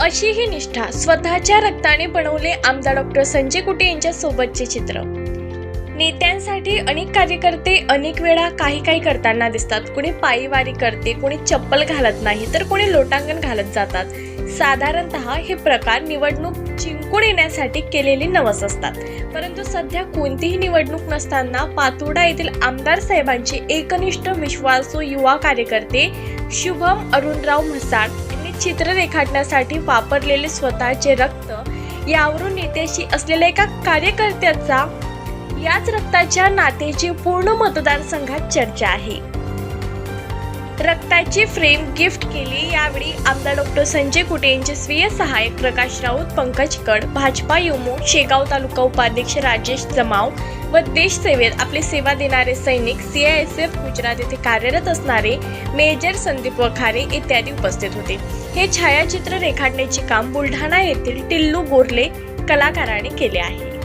अशी ही निष्ठा स्वतःच्या रक्ताने बनवले आमदार डॉक्टर संजय कुटे यांच्या सोबतचे चित्र. नेत्यांसाठी अनेक कार्यकर्ते अनेक वेळा काही काही करताना दिसतात. कुणी पायीवारी करते कुणी चप्पल घालत नाही तर कुणी लोटांगण घालत जातात. साधारणतः हे प्रकार निवडणूक जिंकून येण्यासाठी केलेले नवस असतात. परंतु सध्या कोणतीही निवडणूक नसताना पातोडा येथील आमदार साहेबांचे एकनिष्ठ विश्वासू युवा कार्यकर्ते शुभम अरुणराव म्हसाळ चित्र रेखाटण्यासाठी वापरलेले स्वतःचे रक्त यावरून नेत्याशी असलेल्या एका कार्यकर्त्याचा याच रक्ताच्या नात्याची पूर्ण मतदारसंघात चर्चा आहे. रक्ताची फ्रेम गिफ्ट केली यावेळी आमदार डॉक्टर संजय कुटे यांचे स्वीय सहाय्यक प्रकाश राऊत पंकज कड भाजपा युमो शेगाव तालुका उपाध्यक्ष राजेश जमाव व देशसेवेत आपली सेवा देणारे सैनिक C I S F Gujarat येथे कार्यरत असणारे मेजर संदीप वखारे इत्यादी उपस्थित होते. हे छायाचित्र रेखाटण्याचे काम बुलढाणा येथील टिल्लू गोरले कलाकाराने केले आहे.